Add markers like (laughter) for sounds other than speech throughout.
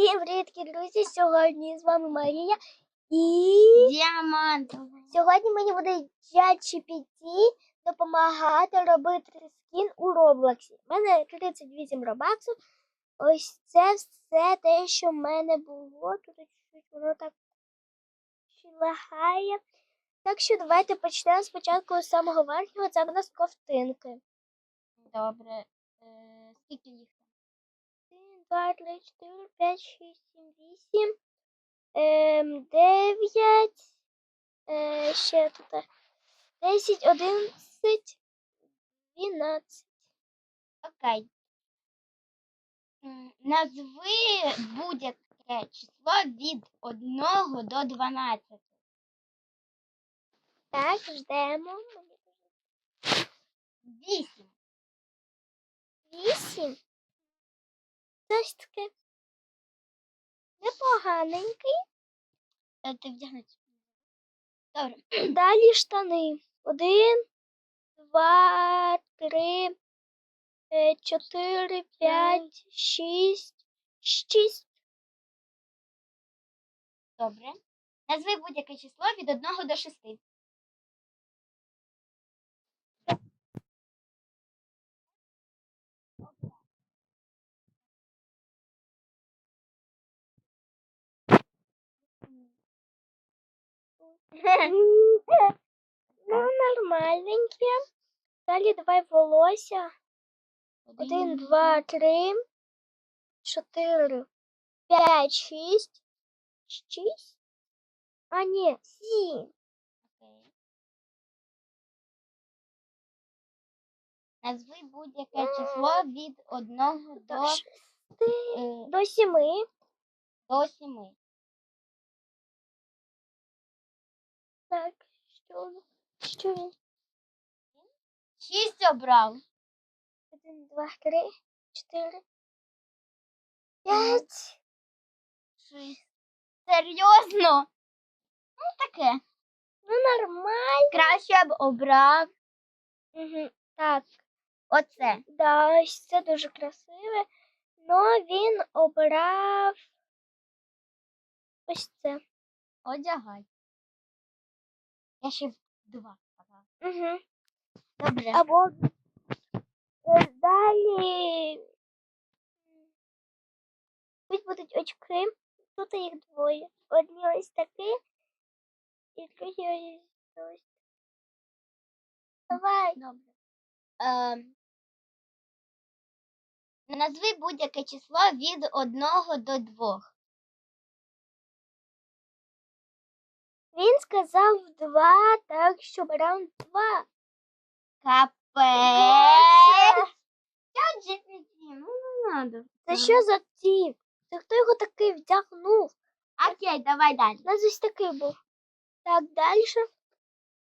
Всім привітки, друзі! Сьогодні з вами Марія. І Діамантовий. сьогодні мені буде ChatGPT допомагати робити скін у Роблоксі. У мене 38 робаксів. Ось це все те, що в мене було. Тут воно так лагає. Так що давайте почнемо спочатку з самого верхнього. Це в нас ковтинки. Добре. Е, скільки їх там? 1, 2, 3, 4, 5, 6, 7, 8, ем, 9, е, ще тут 10, 11, 12. Окей. Назви будь-яке число від 1 до 12. Так, ждемо. 8. 8. Щось таке непоганенький. Е, Ти вдягнути. Добре. (clears throat) Далі штани. 1, 2, 3, 4, 5, 6, 6. Добре. Назви будь-яке число від 1 до 6. (laughs) Ну, нормальненьке. Далі давай волосся. Один, два, три, чотири, п'ять, шість. Шість? А, ні, сім. Назви будь-яке число від 1 до, До е, До сіми. до 7. Так, що? Що він? 6 обрав. Один, два, три, чотири, п'ять. 6. Серйозно? Ну таке. Ну, нормально. Краще б обрав Угу. Так. оце. Да, ось це дуже красиве. Но він обрав ось це. Одягай. Я ще два сказав. Угу. Добре. Або далі. Тут будуть очки. Тут їх двоє. Одні ось такі, і другі ось ось. Давай. Добре. Ем, назви будь-яке число від 1 до 2. Він сказав два, так що беремо два. Капець. Що GPT? Ну не надо. Це що за ті? Це хто його такий вдягнув? Окей, давай далі. У нас ось такий був. Так, далі.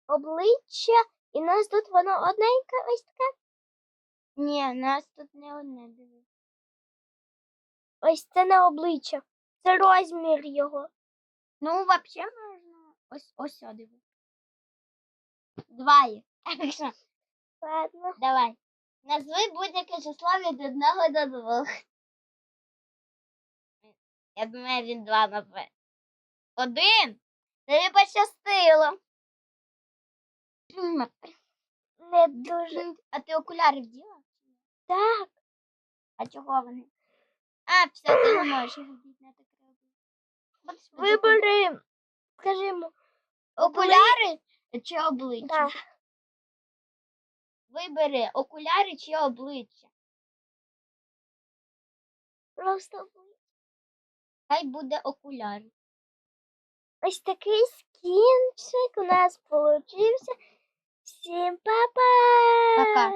Обличчя. І у нас тут воно одненьке ось таке. Ні, нас тут не одне дивись. Ось це не обличчя. Це розмір його. Ну, взагалі ось ось сюди. дивись. Два. (laughs) Ладно. Давай. Назви будь-яке число від 1 до 2. Я думаю, він два назве. Один. Тобі пощастило. Не дуже. А ти окуляри вділа? Так. А чого вони? А, все, ти не можеш. Вибери. Скажімо. Окуляри чи обличчя? Так. Вибери окуляри чи обличчя. Просто Хай буде окуляри. ось такий скінчик у нас получився. Всім па-па! Пока.